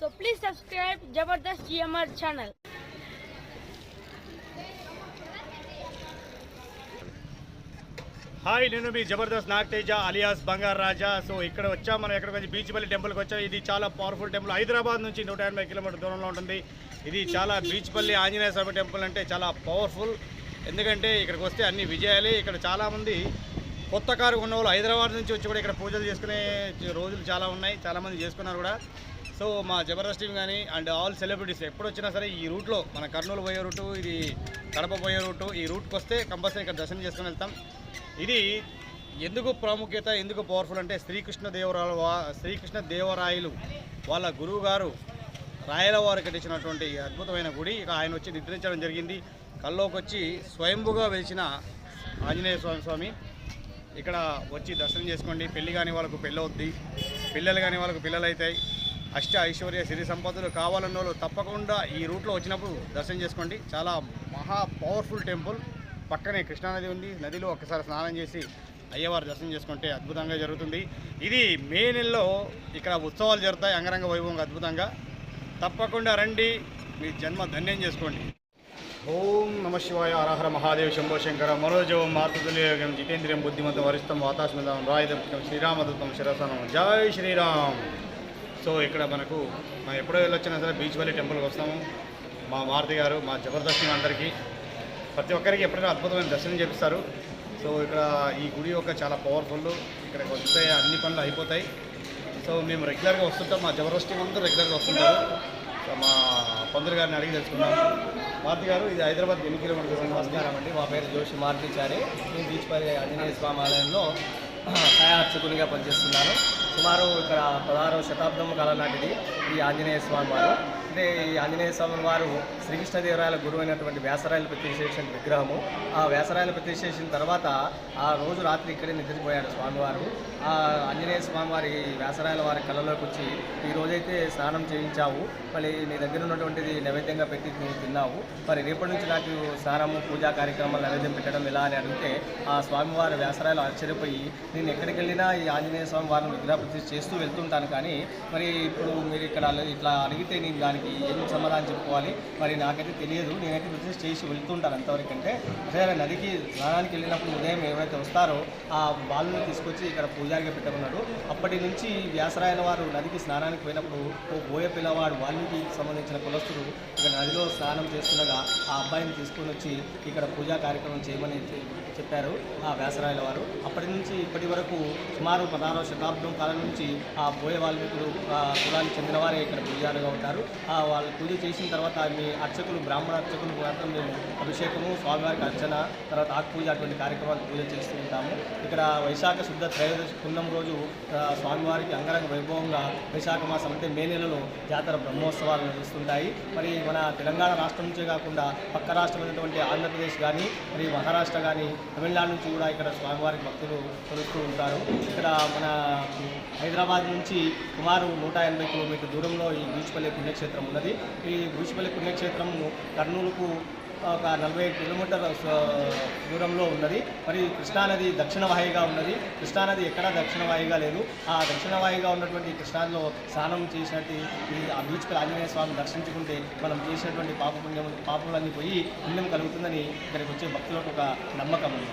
So please subscribe Jabardast GMR channel. Hi నేను మీ Jabardasth Nagateja alias Bangar Raja so ఇక్కడ వచ్చాం మనం ఎక్కడికి వచ్చి? బీచ్పల్లి టెంపుల్కి వచ్చాం. ఇది చాలా పవర్ఫుల్ టెంపుల్ హైదరాబాద్ నుంచి నూట ఎనభై కిలోమీటర్ దూరంలో ఉంటుంది. ఇది చాలా బీచ్పల్లి ఆంజనేయ స్వామి టెంపుల్ అంటే చాలా పవర్ఫుల్ ఎందుకంటే ఇక్కడికి వస్తే అన్ని విజయాలే. ఇక్కడ చాలామంది కొత్త కారు ఉన్న వాళ్ళు హైదరాబాద్ నుంచి వచ్చి కూడా ఇక్కడ పూజలు చేసుకునే రోజులు చాలా ఉన్నాయి. చాలామంది చేసుకున్నారు కూడా. సో మా జబర్దస్త్ టీం కానీ అండ్ ఆల్ సెలబ్రిటీస్ ఎప్పుడు వచ్చినా సరే ఈ రూట్లో మన కర్నూలు పోయే రూటు ఇది కడప పోయే రూటు ఈ రూట్కి వస్తే కంపల్సరీ ఇక్కడ దర్శనం చేసుకుని వెళ్తాం. ఇది ఎందుకు ప్రాముఖ్యత ఎందుకు పవర్ఫుల్ అంటే శ్రీకృష్ణ దేవరాయలు వా- శ్రీకృష్ణ దేవరాయలు వాళ్ళ గురువు గారు రాయల వారు కట్టించినటువంటి అద్భుతమైన గుడి. ఇక ఆయన వచ్చి నిద్రించడం జరిగింది. కల్లోకి వచ్చి స్వయంభుగా వెలిచిన ఆంజనేయ స్వామి స్వామి ఇక్కడ వచ్చి దర్శనం చేసుకోండి. పెళ్ళి కాని వాళ్ళకు పెళ్ళి అవుద్ది పిల్లలు కాని వాళ్ళకు పిల్లలు అవుతాయి అష్ట ఐశ్వర్య సిరి సంపదలు కావాలన్న వాళ్ళు తప్పకుండా ఈ రూట్లో వచ్చినప్పుడు దర్శనం చేసుకోండి. చాలా మహా పవర్ఫుల్ టెంపుల్. పక్కనే కృష్ణానది ఉంది. నదిలో ఒకసారి స్నానం చేసి అయ్యవారు దర్శనం చేసుకుంటే అద్భుతంగా జరుగుతుంది. ఇది మే నెలలో ఇక్కడ ఉత్సవాలు జరుగుతాయి. అంగరంగ వైభవంగా అద్భుతంగా. తప్పకుండా రండి. మీ జన్మ ధన్యం చేసుకోండి. ఓం నమ శివాయ. హరహర మహాదేవ. శంభో శంకర. మనోజవం మార్తతుల్యోగం జితేంద్రియం బుద్ధిమంతం వరిష్టం వాతాస్మితం రాయుధం శ్రీరామదత్తం శిరసనం. జై శ్రీరామ్. సో ఇక్కడ మనకు మనం ఎప్పుడో వెళ్ళొచ్చినా సరే బీచ్ వల్లి టెంపుల్కి వస్తాము. మా మారుతి గారు మా జబర్దస్త్ అందరికీ. ప్రతి ఒక్కరికి ఎప్పుడైనా అద్భుతమైన దర్శనం చేపిస్తారు. సో ఇక్కడ ఈ గుడి యొక్క చాలా పవర్ఫుల్ ఇక్కడికి వస్తే అన్ని పనులు అయిపోతాయి. సో మేము రెగ్యులర్గా వస్తుంటాం. మా జబర్దస్త్ టీం అందరూ రెగ్యులర్గా వస్తుంటారు. సో మా పందులు గారిని అడిగి తెలుసుకున్నాం మారుతి గారు ఇది హైదరాబాద్ ఎన్ని కిలోమీటర్స్ నమస్కారం అండి. మా పేరు జోషి మారుతిచారి నేను బీచ్పల్లి ఆంజనేయ స్వామి ఆలయంలో సహాయార్చకునిగా పనిచేస్తున్నాను. సుమారు ఇక్కడ పదహారవ శతాబ్దం కాలం నాటిది ఈ ఆంజనేయ స్వామి వారు. అంటే ఈ ఆంజనేయ స్వామి వారు శ్రీకృష్ణదేవరాయల గురువు అయినటువంటి వ్యాసరాయలు ప్రతిష్ఠించిన విగ్రహము. ఆ వ్యాసరాయలు ప్రతిష్ఠించిన తర్వాత ఆ రోజు రాత్రి ఇక్కడే నిద్రపోయాడు స్వామివారు. ఆ ఆంజనేయ స్వామి వారి వ్యాసరాయల వారి కళ్ళలోకి వచ్చి ఈ రోజైతే స్నానం చేయించావు. మళ్ళీ నీ దగ్గర ఉన్నటువంటిది నైవేద్యంగా పెట్టి నువ్వు తిన్నావు. మరి రేపటి నుంచి నాకు స్నానము పూజా కార్యక్రమాలు నైవేద్యం పెట్టడం ఎలా? అని అడిగితే ఆ స్వామివారి వ్యాసరాయలు ఆశ్చర్యపోయి నేను ఎక్కడికి వెళ్ళినా ఈ ఆంజనేయ స్వామి వారిని విగ్రహ ప్రతిష్ఠ చేస్తూ వెళ్తుంటాను కానీ మరి ఇప్పుడు మీరు ఇక్కడ ఇట్లా అడిగితే నేను దానికి ఏం సమాధానం చెప్పుకోవాలి? మరి నాకైతే తెలియదు. నేనైతే బిజినెస్ చేసి వెళ్తుంటాను అంతవరకు అంటే అదే నదికి స్నానానికి వెళ్ళినప్పుడు ఉదయం ఎవరైతే వస్తారో ఆ వాళ్ళని తీసుకొచ్చి ఇక్కడ పూజారిగా పెట్టమన్నాడు. అప్పటి నుంచి వ్యాసరాయన వారు నదికి స్నానానికి పోయినప్పుడు ఓ బోయ పిల్లవాడు వాల్మీకి సంబంధించిన కులస్తుడు ఇక్కడ నదిలో స్నానం చేస్తుండగా ఆ అబ్బాయిని తీసుకొని వచ్చి ఇక్కడ పూజా కార్యక్రమం చేయమని చెప్పారు ఆ వ్యాసరాయల వారు. అప్పటి నుంచి ఇప్పటి వరకు సుమారు పదహారవ శతాబ్దం కాలం నుంచి ఆ బోయ వాల్మీకులు ఆ కులానికి చెందిన వారే ఇక్కడ పూజారుగా ఉంటారు. ఆ వాళ్ళు పూజ చేసిన తర్వాత మీ అర్చకులు బ్రాహ్మణ అర్చకులు మాత్రం మేము అభిషేకము స్వామివారికి అర్చన తర్వాత ఆకు పూజ అటువంటి కార్యక్రమాలు పూజ చేస్తూ ఉంటాము. ఇక్కడ వైశాఖ శుద్ధ త్రయోదశి పుణ్యం రోజు స్వామివారికి అంగరంగ వైభవంగా వైశాఖ మాసం అంటే మే నెలలో జాతర బ్రహ్మోత్సవాలు నిర్వహిస్తుంటాయి. మరి మన తెలంగాణ రాష్ట్రం నుంచే కాకుండా పక్క రాష్ట్రమైనటువంటి ఆంధ్రప్రదేశ్ కానీ మరి మహారాష్ట్ర కానీ తమిళనాడు నుంచి కూడా ఇక్కడ స్వామివారికి భక్తులు కొలుస్తూ ఉంటారు. ఇక్కడ మన హైదరాబాద్ నుంచి సుమారు నూట ఎనభై కిలోమీటర్ దూరంలో ఈ బీచ్పల్లి పుణ్యక్షేత్రం ఉన్నది. ఈ బీచ్పల్లి పుణ్యక్షేత్రం కర్నూలుకు ఒక నలభై కిలోమీటర్ దూరంలో ఉన్నది. మరి కృష్ణానది దక్షిణ వాయుగా ఉన్నది. కృష్ణానది ఎక్కడా దక్షిణ వాయుగా లేదు. ఆ దక్షిణ వాయుగా ఉన్నటువంటి కృష్ణాలో స్నానం చేసినట్టు ఈ ఆ బీచ్కి ఆంజనేయ స్వామిని దర్శించుకుంటే మనం చేసినటువంటి పాప పుణ్యం పాపములన్నీ పోయి పుణ్యం కలుగుతుందని ఇక్కడికి వచ్చే భక్తులకు ఒక నమ్మకం ఉంది.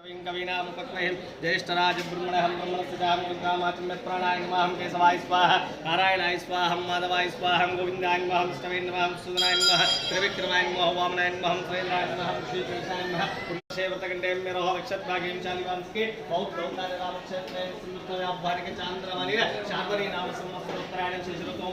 कवीनामुपक्वयं ज्येष्ठराजब्रह्मणहं ब्रह्मणस्थितां दुर्गामाचम्यत्प्राणायमाहं केशवाय स्वाह नारायणाय स्वाह, माधवाय स्वाह, गोविन्दाय नमः, विष्णवे नमः सुदनाय नमः, त्रिविक्रमाय नमः वामनाय नमः श्रीराय नमः श्रीकृष्णाय नमः क्षेत्रकंडे में नाम संवत्सर उत्तरायण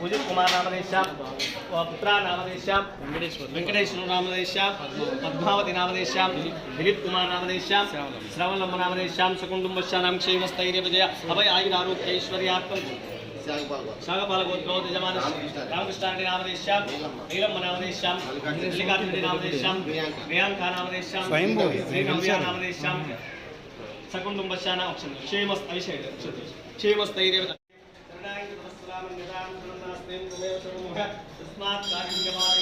పూజిత్ కుమార్ నామదేశాం పుత్ర నామదేశాం వెంకటేశ్వర నామదేశాం तस्मात् कार्यक्रमाय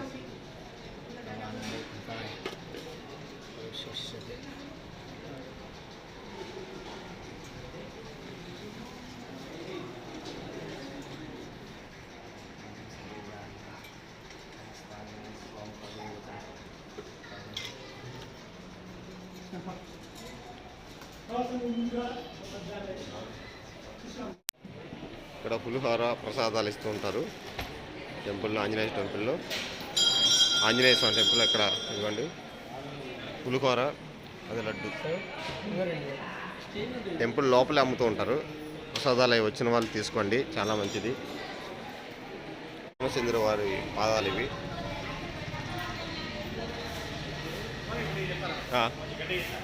ఇక్కడ పులిహోర ప్రసాదాలు ఇస్తూ ఉంటారు. టెంపుల్లో ఆంజనేయ టెంపుల్లో. ఆంజనేయ స్వామి టెంపుల్ ఇక్కడ ఇవ్వండి. పులిహోర అది లడ్డు. టెంపుల్ లోపలే అమ్ముతూ ఉంటారు. ప్రసాదాలు అవి వచ్చిన వాళ్ళు తీసుకోండి చాలా మంచిది. రామచంద్ర వారి పాదాలు ఇవి.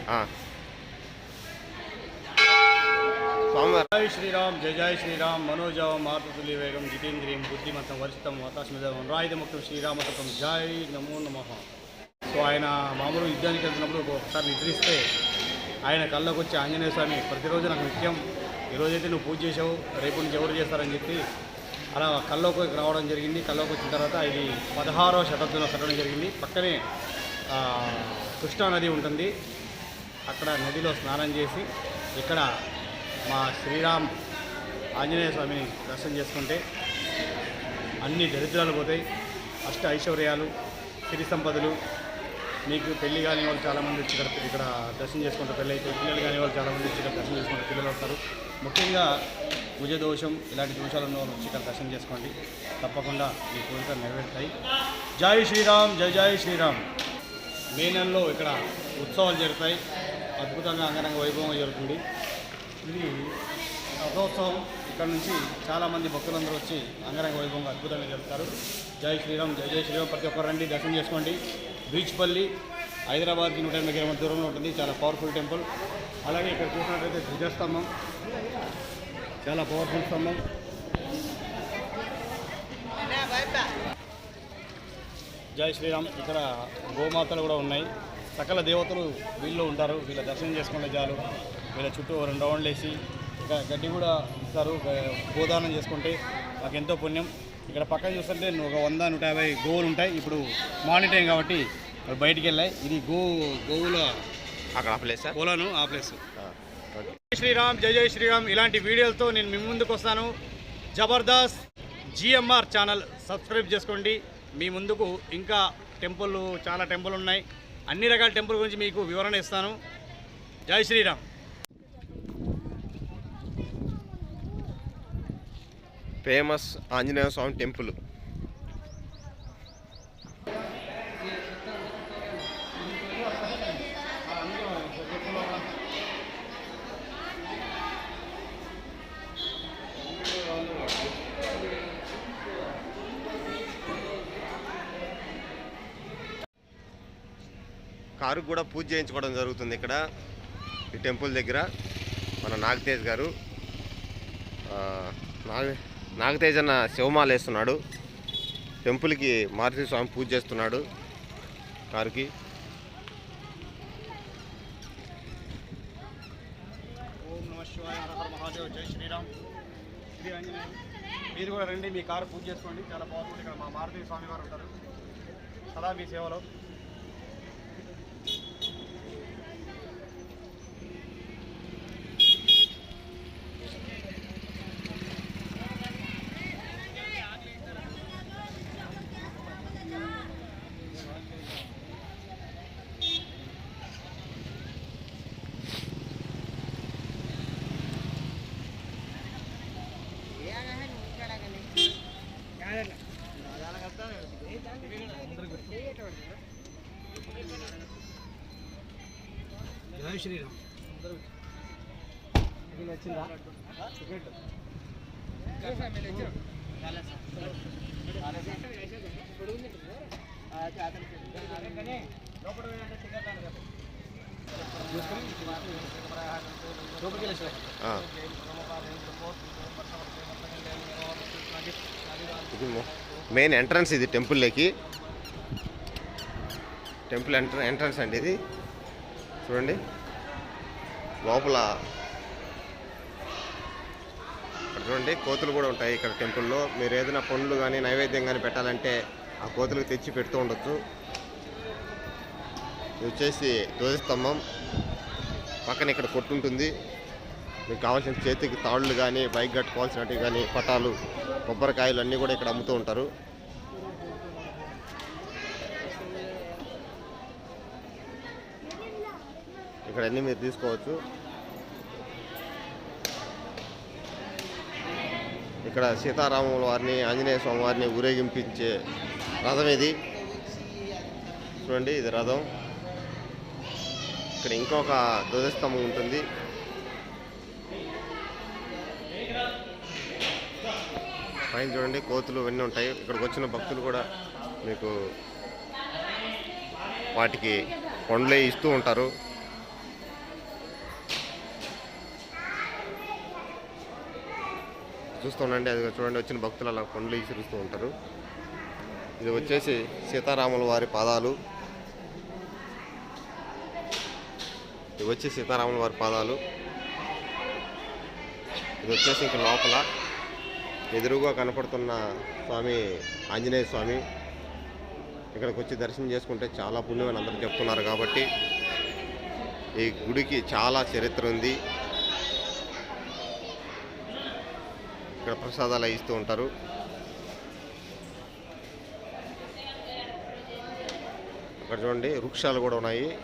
ఆ, స్వామివారి. జై శ్రీరామ్ జయ జయ శ్రీరామ్. మనోజవం మారుతులి వేగం జితేంద్రియం బుద్ధిమంతం వరిష్టం వాతాస్మిదం రాయుధముక్తం శ్రీరామతత్వం. జై నమో నమ. సో ఆయన మామూలు యుద్ధానికి వెళ్తున్నప్పుడు ఒకసారి నిద్రిస్తే ఆయన కళ్ళకు వచ్చి ఆంజనేయ స్వామి ప్రతిరోజు నాకు నిత్యం ఈరోజైతే నువ్వు పూజ చేసావు రేపు నుంచి ఎవరు చేస్తారని చెప్పి అలా కల్లోకి రావడం జరిగింది. కల్లోకి వచ్చిన తర్వాత ఇది పదహారవ శతాబ్దంలో కట్టడం జరిగింది. పక్కనే ఆ, కృష్ణా నది ఉంటుంది. అక్కడ నదిలో స్నానం చేసి ఇక్కడ మా శ్రీరామ్ ఆంజనేయ స్వామిని దర్శనం చేసుకుంటే అన్ని దరిద్రాలు పోతాయి అష్ట ఐశ్వర్యాలు సిరి సంపదలు. మీకు పెళ్ళి కాని వాళ్ళు చాలామంది వచ్చి ఇక్కడ ఇక్కడ దర్శనం చేసుకుంటారు. పెళ్ళి అయితే పిల్లలు కాని వాళ్ళు చాలామంది వచ్చి ఇక్కడ దర్శనం చేసుకుంటారు. పిల్లలు వస్తారు. ముఖ్యంగా భుజ దోషం ఇలాంటి దోషాలు ఉన్న వాళ్ళు వచ్చి ఇక్కడ దర్శనం చేసుకోండి. తప్పకుండా మీ కోరికలు నెరవేరుతాయి. జై శ్రీరామ్ జై జై శ్రీరామ్. మే నెలలో ఇక్కడ ఉత్సవాలు జరుగుతాయి. అద్భుతంగా అంగరంగ వైభవం జరుగుతుంది. ఇది రథోత్సవం. ఇక్కడ నుంచి చాలామంది భక్తులందరూ వచ్చి అంగరంగ వైభవంగా అద్భుతంగా జరుపుతారు. జై శ్రీరామ్ జై జై శ్రీరామ్. ప్రతి ఒక్కరు రండి దర్శనం చేసుకోండి. బీచ్పల్లి హైదరాబాద్కి నూట ఎనభై కిలోమీటర్ దూరంలో ఉంటుంది. చాలా పవర్ఫుల్ టెంపుల్ అలాగే ఇక్కడ చూసినట్లయితే ధ్వజస్తంభం. చాలా పవర్ఫుల్ స్తంభం. జై శ్రీరామ్. ఇక్కడ గోమాతలు కూడా ఉన్నాయి. సకల దేవతలు వీళ్ళు ఉంటారు. వీళ్ళ దర్శనం చేసుకుంటే చాలు వీళ్ళ చుట్టూ రెండు రౌండ్లు వేసి ఇక గడ్డి కూడా ఇస్తారు గోదానం చేసుకుంటే మాకు ఎంతో పుణ్యం. ఇక్కడ పక్కన చూస్తుంటే ఒక వంద నూట యాభై గోవులు ఉంటాయి. ఇప్పుడు మార్నింగ్ టైం కాబట్టి అవి బయటికి వెళ్ళాయి. ఇది గో గోవుల అక్కడ ప్లేసా కోలను ఆ? ప్లేస్ జై శ్రీరామ్ జై జై శ్రీరామ్. ఇలాంటి వీడియోలతో నేను మీ ముందుకు వస్తాను. జబర్దస్త్ జిఎంఆర్ ఛానల్ సబ్స్క్రైబ్ చేసుకోండి. మీ ముందుకు ఇంకా టెంపుల్ చాలా టెంపుల్ ఉన్నాయి. అన్ని రకాల టెంపుల్ గురించి మీకు వివరణ ఇస్తాను. Jai Sriram. Famous Anjaneya Swamy temple. Car కూడా పూజ చేయించుకోవడం జరుగుతుంది ఇక్కడ. ఈ టెంపుల్ దగ్గర మన నాగతేజ్ గారు నాగ నాగతేజ్ అన్న శివమాల వేస్తున్నాడు టెంపుల్కి మారుతి స్వామి పూజ చేస్తున్నాడు. కారుకి. జై శ్రీరామ్. శ్రీ మీరు కూడా రండి మీ కారు పూజ చేసుకోండి. చాలా బాగుంటుంది. ఇక్కడ మా మారుతి స్వామి వారు ఉంటారు. సదా మీ సేవలో. జై శ్రీరామ్ ఇది మెయిన్ ఎంట్రన్స్ ఇది టెంపుల్లోకి టెంపుల్ ఎంట్ర ఎంట్రన్స్ అండి ఇది. చూడండి. లోపల ఇక్కడ చూడండి కోతులు కూడా ఉంటాయి ఇక్కడ టెంపుల్లో. మీరు ఏదైనా పండ్లు కానీ నైవేద్యం కానీ పెట్టాలంటే ఆ కోతులకు తెచ్చి పెడుతూ ఉండొచ్చు. ఇది వచ్చేసి ధ్వజస్తంభం. పక్కన ఇక్కడ కొట్టు ఉంటుంది. మీకు కావాల్సిన చేతికి తాళ్ళు కానీ బైక్ కట్టుకోవాల్సినవి కానీ పటాలు కొబ్బరికాయలు అన్నీ కూడా ఇక్కడ అమ్ముతూ ఉంటారు. ఇక్కడ అన్నీ మీరు తీసుకోవచ్చు. ఇక్కడ సీతారాముల వారిని ఆంజనేయ స్వామి వారిని ఊరేగింపించే రథం ఇది. చూడండి ఇది రథం. ఇక్కడ ఇంకొక ధ్వజస్తంభం ఉంటుంది. పైన చూడండి కోతులు ఇవన్నీ ఉంటాయి. ఇక్కడికి వచ్చిన భక్తులు కూడా మీకు వాటికి పండ్లే ఇస్తూ ఉంటారు. చూస్తూ అది చూడండి వచ్చిన భక్తులు అలా పండ్లు విసిరుస్తూ ఉంటారు. ఇది వచ్చేసి సీతారాముల వారి పాదాలు. ఇవి వచ్చి సీతారాముల వారి పాదాలు. ఇది వచ్చేసి ఇంక లోపల ఎదురుగా కనపడుతున్న స్వామి ఆంజనేయ స్వామి. ఇక్కడికి వచ్చి దర్శనం చేసుకుంటే చాలా పుణ్యం అని అందరూ చెప్తున్నారు కాబట్టి ఈ గుడికి చాలా చరిత్ర ఉంది. ఇక్కడ ప్రసాదాలు ఇస్తూ ఉంటారు. అక్కడ చూడండి వృక్షాలు కూడా ఉన్నాయి.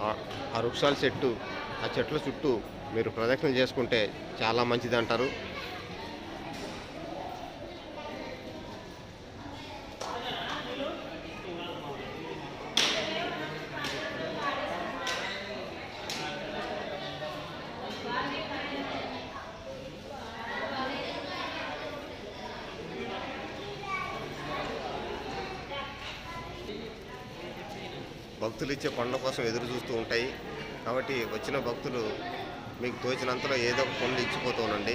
ఆ- ఆ వృక్షాల చెట్టు ఆ చెట్ల చుట్టూ మీరు ప్రదక్షిణ చేసుకుంటే చాలా మంచిది అంటారు. భక్తులు ఇచ్చే పండ్ల కోసం ఎదురు చూస్తూ ఉంటాయి. కాబట్టి వచ్చిన భక్తులు మీకు తోచినంతలో ఏదో ఒక పండ్లు ఇచ్చిపోతూ ఉండండి.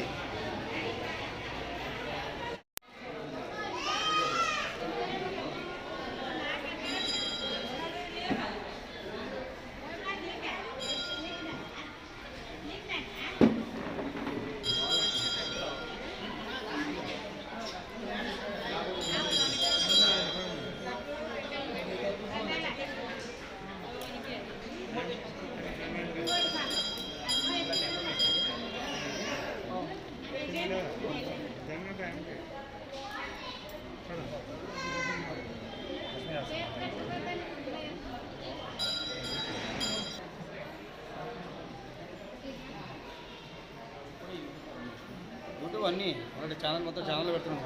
యూట్యూబ్ అన్నీ. ఒకటి ఛానల్ మొత్తం ఛానల్ పెడుతున్నాం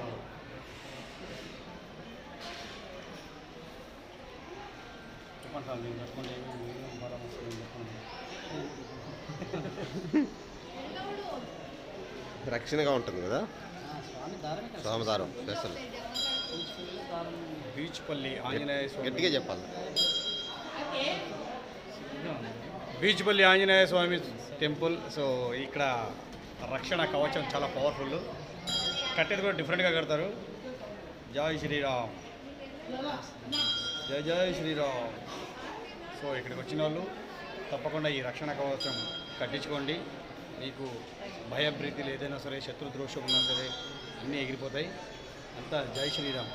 చెప్పండి సార్ మీరు చెప్పండి రక్షణగా ఉంటుంది కదా. సోమదారం స్పెషల్ బీచ్పల్లి ఆంజనేయ స్వామి. గట్టిగా చెప్పాలి. బీచ్పల్లి ఆంజనేయ స్వామి టెంపుల్. సో ఇక్కడ రక్షణ కవచం చాలా పవర్ఫుల్ కట్టేది కూడా డిఫరెంట్గా కడతారు. జై శ్రీరామ్. జై జై శ్రీరామ్. సో ఇక్కడికి వచ్చిన వాళ్ళు తప్పకుండా ఈ రక్షణ కవచం కట్టించుకోండి. మీకు భయభ్రీతులు ఏదైనా సరే శత్రు దోషం ఉన్నా సరే అన్నీ ఎగిరిపోతాయి. అంతా జై శ్రీరామ్.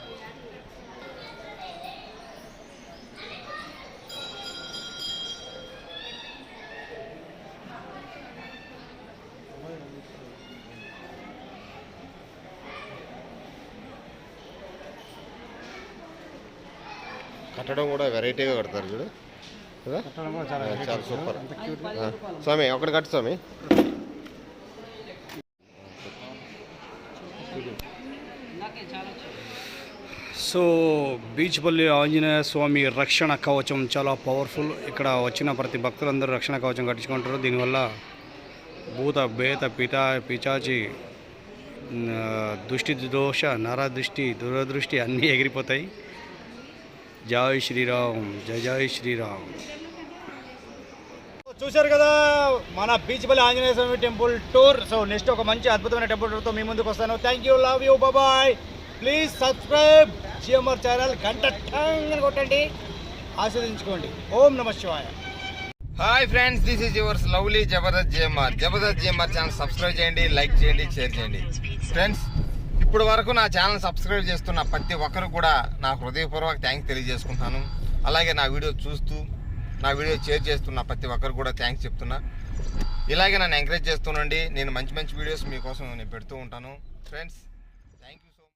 కట్టడం కూడా వెరైటీగా కడతారు చూడు. కదా? కట్టడం కూడా చాలా సూపర్. స్వామి ఒకటి కట్టు స్వామి. సో బీచ్పల్లి ఆంజనేయ స్వామి రక్షణ కవచం చాలా పవర్ఫుల్. ఇక్కడ వచ్చిన ప్రతి భక్తులందరూ రక్షణ కవచం కట్టించుకుంటారు. దీనివల్ల భూత బేత పితా పిచాచి దుష్టి దృష్టి దోష నర దృష్టి దురదృష్టి అన్నీ ఎగిరిపోతాయి. జై శ్రీరామ్ జయ జై శ్రీరామ్. చూశారు కదా మన Beechpalli Anjaneya Swamy temple tour. So next ఒక మంచి అద్భుతమైన టెంపుల్ టూర్తో మీ ముందుకు వస్తాను. Thank you love you bye please subscribe GMR channel గంట టంగ్ కొట్టండి. ఆస్వాదించుకోండి ఓం నమ శివాయ. Hi friends this is yours lovely Jabardasth GMR Jabardasth GMR channel subscribe చేయండి లైక్ చేయండి షేర్ చేయండి. ఫ్రెండ్స్ ఇప్పుడు వరకు నా ఛానల్ సబ్స్క్రైబ్ చేస్తున్న ప్రతి ఒక్కరు కూడా నా హృదయపూర్వక థ్యాంక్స్ తెలియజేసుకుంటాను అలాగే నా వీడియో చూస్తూ నా వీడియో షేర్ చేస్తున్న ప్రతి ఒక్కరు కూడా థ్యాంక్స్ చెప్తున్నా. ఇలాగే నన్ను ఎంకరేజ్ చేస్తుండండి నేను మంచి మంచి వీడియోస్ మీకోసం నేను పెడుతూ ఉంటాను. ఫ్రెండ్స్